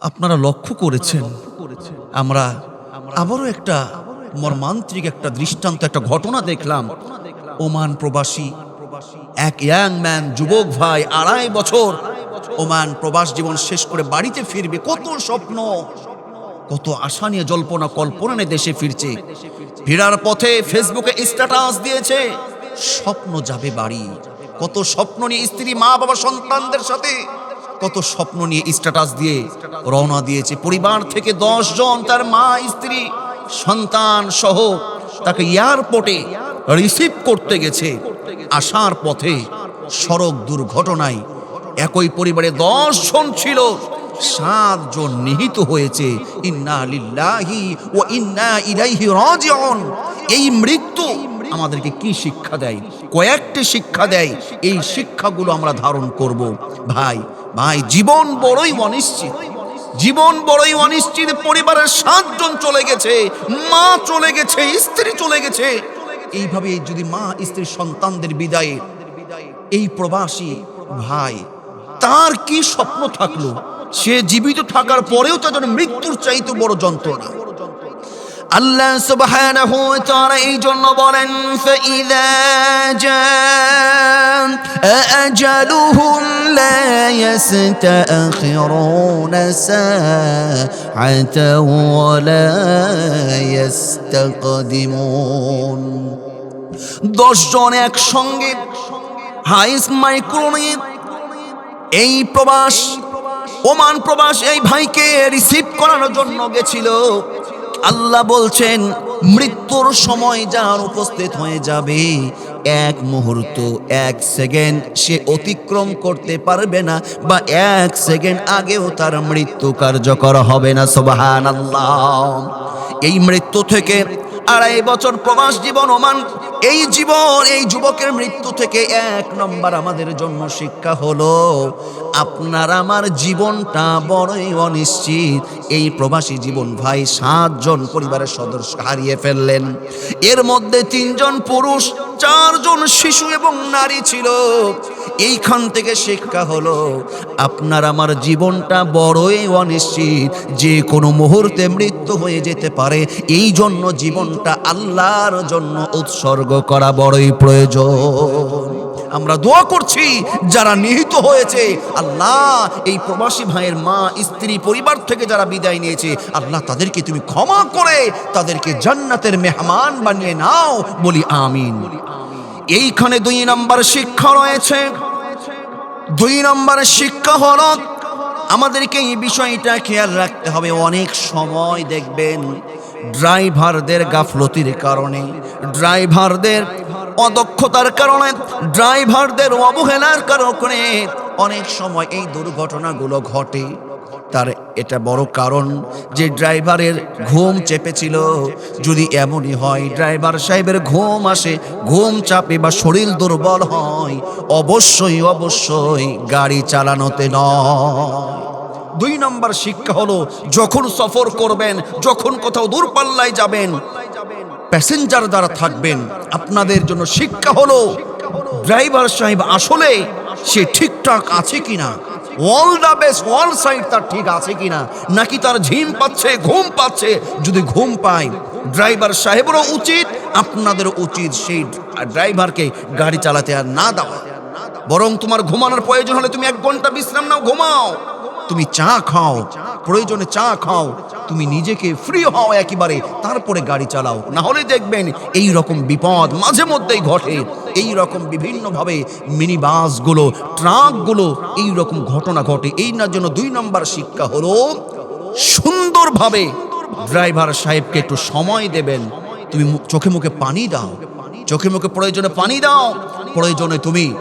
আপনারা লক্ষ্য করেছেন। আমরা আবারও একটা মর্মান্ত্রিক একটা দৃষ্টান্ত একটা ঘটনা দেখলাম। ওমান প্রবাসী এক ইয়াং ম্যান যুবক ভাই আড়াই বছর। ওমান প্রবাস জীবন শেষ করে বাড়িতে ফিরবে। কত স্বপ্ন। কত আশা নিয়ে জল্পনা কল্পনা নিয়ে দেশে ফিরছে। ফেরার পথে ফেসবুকে স্ট্যাটাস দিয়েছে। স্বপ্ন যাবে বাড়ি। কত স্বপ্ন নিয়ে স্ত্রী মা বাবা সন্তানদের সাথে কত স্বপ্ন নিয়ে স্ট্যাটাস দিয়ে রওনা দিয়েছে। পরিবার থেকে দশ জন, তার মা, স্ত্রী, সন্তান সহ তাকে এয়ারপোর্টে রিসিভ করতে গেছে। আসার পথে সড়ক দুর্ঘটনায় একই পরিবারে দশ জন ছিল সাতজন নিহিত হয়েছে। ইন্না ও ইন্না এই মৃত্যু আমাদেরকে কি শিক্ষা দেয়? কয়েকটি শিক্ষা দেয়। এই শিক্ষাগুলো আমরা ধারণ করব। ভাই ভাই, জীবন বড়ই অনিশ্চিত। জীবন বড়ই অনিশ্চিত, পরিবারের সাতজন চলে গেছে, মা চলে গেছে, স্ত্রী চলে গেছে। এইভাবে যদি মা, স্ত্রী সন্তানদের বিদায়ে এই প্রবাসী ভাই, তার কি স্বপ্ন থাকল? সে জীবিত থাকার পরেও তার জন্য মৃত্যুর চাইতে বড় যন্ত্রণা। আল্লাহ সুবহানাহু ওয়া তাআলা এই জন্য বলেন, ফাইদা জাআ আজালুহুম লা সাআতাও ওয়া লা ইস্তাকদিমুন দশজন একসঙ্গে হাইস মাইক্রোনিভ এই প্রবাস, ওমান প্রবাস, এই ভাইকে রিসিভ করানোর জন্য গেছিল। আল্লাহ বলছেন, মৃত্যুর সময় যার উপস্থিত হয়ে যাবে, এক মুহূর্ত, এক সেকেন্ড সে অতিক্রম করতে পারবে না বা এক সেকেন্ড আগেও তার মৃত্যু কার্যকর হবে না সোবাহান আল্লাহ এই মৃত্যু থেকে আড়াই বছর প্রবাস জীবন ওমান এই জীবন, এই যুবকের মৃত্যু থেকে এক নম্বর আমাদের জন্য শিক্ষা হলো, আপনার আমার জীবনটা বড়ই অনিশ্চিত। এই প্রবাসী জীবন ভাই সাতজন পরিবারের সদস্য হারিয়ে ফেললেন। এর মধ্যে তিনজন পুরুষ, চারজন শিশু এবং নারী ছিল। এইখান থেকে শিক্ষা হলো, আপনার আমার জীবনটা বড়ই অনিশ্চিত। যে কোনো মুহূর্তে মৃত্যু হয়ে যেতে পারে, এই জন্য জীবনটা আল্লাহর জন্য উৎসর্গ করা বড়ই প্রয়োজন। আমরা দোয়া করছি, যারা নিহিত হয়েছে, আল্লাহ এই প্রবাসী ভাইয়ের মা, স্ত্রী, পরিবার থেকে যারা বিদায় নিয়েছে, আল্লাহ তাদেরকে তুমি ক্ষমা করে, তাদেরকে জান্নাতের মেহমান বানিয়ে নাও। বলি আমিন। এইখানে দুই নম্বর শিক্ষা রয়েছে। দুই নম্বর শিক্ষা হল আমাদেরকে এই বিষয়টা খেয়াল রাখতে হবে। অনেক সময় দেখবেন ড্রাইভারদের গাফলতির কারণে, ড্রাইভারদের অদক্ষতার কারণে, ড্রাইভারদের অবহেলার কারণে অনেক সময় এই দুর্ঘটনাগুলো ঘটে। তার এটা বড় কারণ যে ড্রাইভারের ঘুম চেপেছিল। যদি এমনই হয়, ড্রাইভার সাহেবের ঘুম আসে, ঘুম চাপে বা শরীর দুর্বল হয়, অবশ্যই অবশ্যই গাড়ি চালানোতে নয়। দুই নম্বর শিক্ষা হলো, যখন সফর করবেন, যখন কোথাও দূরপাল্লায় যাবেন, প্যাসেঞ্জার দ্বারা থাকবেন। আপনাদের জন্য শিক্ষা হলো, ড্রাইভার সাহেব আসলে সে ঠিকঠাক আছে কিনা? All the best all side তার ঠিক আছে কিনা? নাকি তার ঝিম পাচ্ছে, ঘুম পাচ্ছে? যদি ঘুম পায় ড্রাইভার সাহেবেরও উচিত আপনাদের উচিত সেই ড্রাইভারকে গাড়ি চালাতে আর না দেওয়া। বরং তোমার ঘুমানোর প্রয়োজন হলে তুমি এক ঘণ্টা বিশ্রাম নাও, ঘুমাও। তুমি চা খাও, প্রয়োজনে চা খাও। তুমি নিজেকে ফ্রি হও একেবারে, তারপরে গাড়ি চালাও। না হলে দেখবেন এই রকম বিপদ মাঝে মধ্যেই ঘটে। এই রকম বিভিন্নভাবে মিনি বাসগুলো ট্রাকগুলো এই রকম ঘটনা ঘটে। এই না জন্য দুই নম্বর শিক্ষা হলো, সুন্দরভাবে ড্রাইভার সাহেবকে একটু সময় দেবেন। তুমি চোখে মুখে পানি দাও। চোখে মুখে প্রয়োজনে পানি দাও। প্রয়োজনে তুমি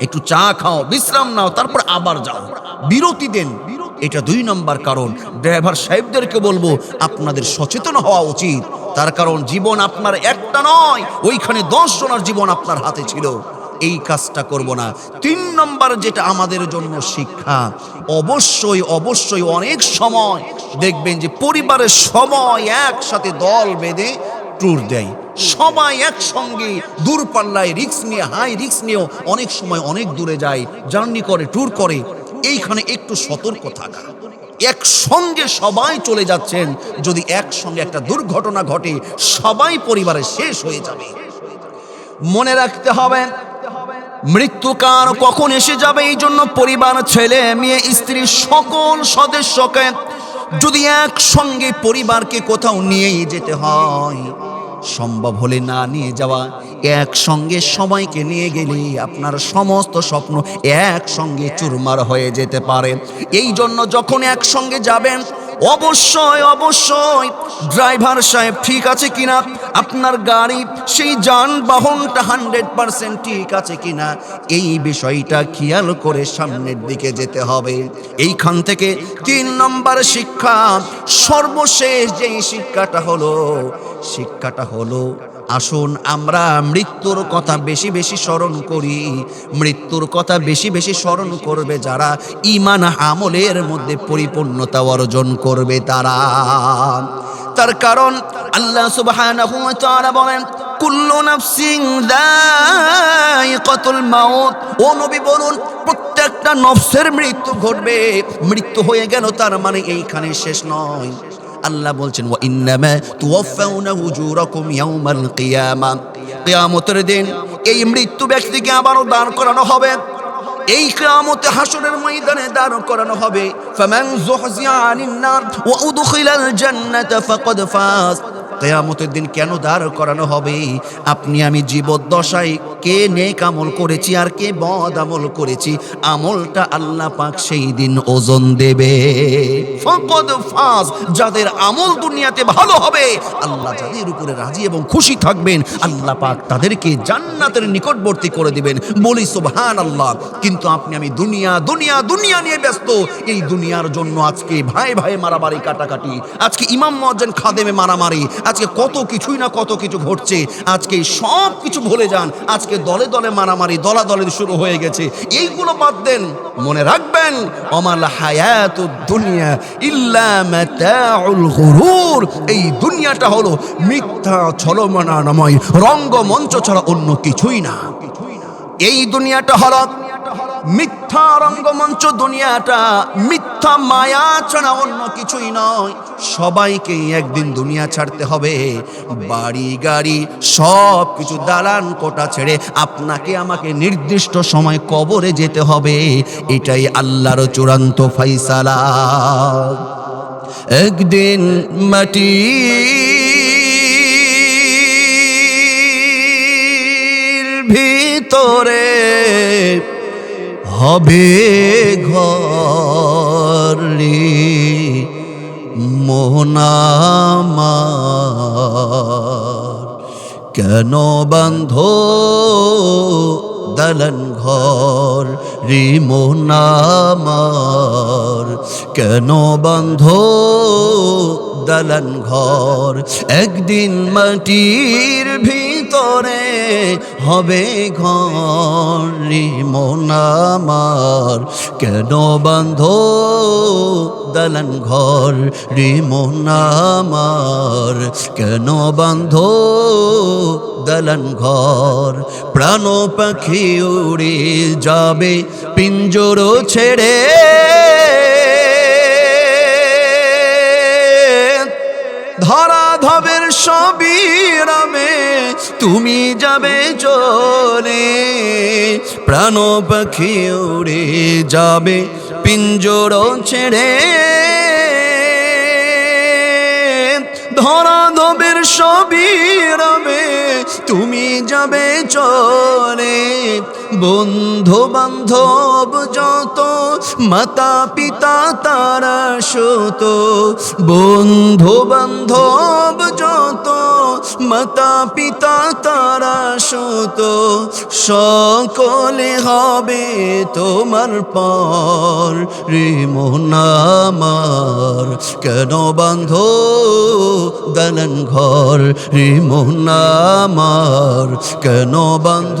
একটু চা খাও, বিশ্রাম নাও, তারপর আবার যাও। বিরতি দেন। এটা দুই নম্বর কারণ। ড্রাইভার সাহেবদেরকে বলব, আপনাদের সচেতন হওয়া উচিত। তার কারণ জীবন আপনার একটা নয়, ওইখানে দশ জনের জীবন আপনার হাতে ছিল। এই কাজটা করব না। তিন নম্বর যেটা আমাদের জন্য শিক্ষা, অবশ্যই অবশ্যই অনেক সময় দেখবেন যে পরিবারের সময় একসাথে দল বেঁধে ট্যুর দেয়। সবাই একসঙ্গে দূরপাল্লায় রিক্স নিয়ে হাই রিক্স নিয়েও অনেক সময় অনেক দূরে যায় জার্নি করে ট্যুর করে। এইখানে একটু সতর্ক থাকা। একসঙ্গে সবাই চলে যাচ্ছেন। যদি একসঙ্গে একটা দুর্ঘটনা ঘটে, সবাই পরিবারে শেষ হয়ে যাবে। মনে রাখতে হবে, মৃত্যু কার কখন এসে যাবে এই জন্য পরিবার, ছেলে, মেয়ে, স্ত্রী, সকল সদস্যকে যদি একসঙ্গে পরিবারকে কোথাও নিয়েই যেতে হয় সম্ভব হলে না নিয়ে যাওয়া, একসঙ্গে সবাইকে নিয়ে গেলে আপনার সমস্ত স্বপ্ন একসঙ্গে চুরমার হয়ে যেতে পারে। এই জন্য যখন একসঙ্গে যাবেন অবশ্যই অবশ্যই। ড্রাইভার সাহেব, ঠিক আছে কিনা? আপনার গাড়ি, সেই যানবাহনটা হান্ড্রেড পার্সেন্ট ঠিক আছে কিনা? এই বিষয়টা খেয়াল করে সামনের দিকে যেতে হবে। এইখান থেকে তিন নম্বর শিক্ষা, সর্বশেষ যেই শিক্ষাটা হলো শিক্ষাটা হলো আসুন আমরা মৃত্যুর কথা বেশি বেশি স্মরণ করি। মৃত্যুর কথা বেশি বেশি স্মরণ করবে যারা ইমান আমলের মধ্যে পরিপূর্ণতা অর্জন করবে তারা। তার কারণ আল্লাহ বলেন, কুল্লু নাফসিন যায়িকাতুল মাউত। ও নবী বলুন, প্রত্যেকটা নফসের মৃত্যু ঘটবে। মৃত্যু হয়ে গেল তার মানে এইখানে শেষ নয়। আল্লাহ বলছেন, ওয়া ইন্নামা তুওয়াফাউনা উজুরাকুম ইয়াউমাল কিয়ামা। কিয়ামতের দিন এই মৃত্যু ব্যক্তিকে আবারও দান করানো হবে। এই কিয়ামতে হাসরের ময়দানে দাঁড় করানো হবে। ফামান যুহজিয়া আনিন নার ওয়া উদখিলাল জান্নাতা ফাকাদ ফাজ। কেয়ামতের দিন কেন দাঁড় করানো হবে? আপনি আমি জীবদ্দশায় কে নেক আমল করেছি আর কে বদ আমল করেছি? আমলটা আল্লাহ পাক সেই দিন ওজন দেবে। যাদের আমল দুনিয়াতে ভালো হবে, আল্লাহ যাদের উপরে রাজি এবং খুশি থাকবেন, আল্লাহ পাক তাদেরকে জান্নাতের নিকটবর্তী করে দিবেন। বলি সুবহান আল্লাহ কিন্তু আপনি আমি দুনিয়া দুনিয়া দুনিয়া নিয়ে ব্যস্ত। এই দুনিয়ার জন্য আজকে ভাই ভাই মারামারি কাটাকাটি, আজকে ইমাম মজ্জেন খাদেমে মারামারি আজকে কত কিছুই না কত কিছু ঘটছে। আজকে সব কিছু ভুলে যান। আজকে দলে দলে মারামারি দলা দলে শুরু হয়ে গেছে। এইগুলো বাদ দেন। মনে রাখবেন, অমাল হায়াত দুনিয়া ইল্লা মাতাউল গুরুর। এই দুনিয়াটা হলো মিথ্যা ছলমনা নাময় রঙ্গমঞ্চ ছাড়া অন্য কিছুই না। এই দুনিয়াটা হলো মিথ্যা রঙ্গমঞ্চ দুনিয়াটা, মিথ্যা মায়া ছাড়া অন্য কিছুই নয়। সবাইকে একদিন দুনিয়া ছাড়তে হবে। বাড়ি, গাড়ি, সব কিছু দালান কোটা ছেড়ে আপনাকে আমাকে নির্দিষ্ট সময় কবরে যেতে হবে। এটাই আল্লাহর চূড়ান্ত ফাইসালা একদিন মাটি ভিতরে হবে ঘর রে মোহনামার কেন বান্ধ দলন ঘর রে মোহনামার কেন বন্ধ দলন ঘর একদিন মাটির ভিতরে হবে ঘর রে মোনামার কেন বান্ধ দালান ঘর রে মোনামার কেন বান্ধ দালান ঘর? প্রাণ পাখি উড়ে যাবে পিঞ্জর ছেড়ে। ধরা ধবের সবই তুমি যাবে চলে, প্রাণ পাখি উড়ে যাবে, পিঞ্জর ছেড়ে। ধরা ধবের সবই রবে, তুমি যাবে চলে। বন্ধু বান্ধব যত মাতা পিতা তারা সত। বন্ধু বান্ধব যত মাতা পিতা তারা সত। সকলে হবে তোমার পর। রে কেন বান্ধ দালান ঘর? রে কেন বান্ধ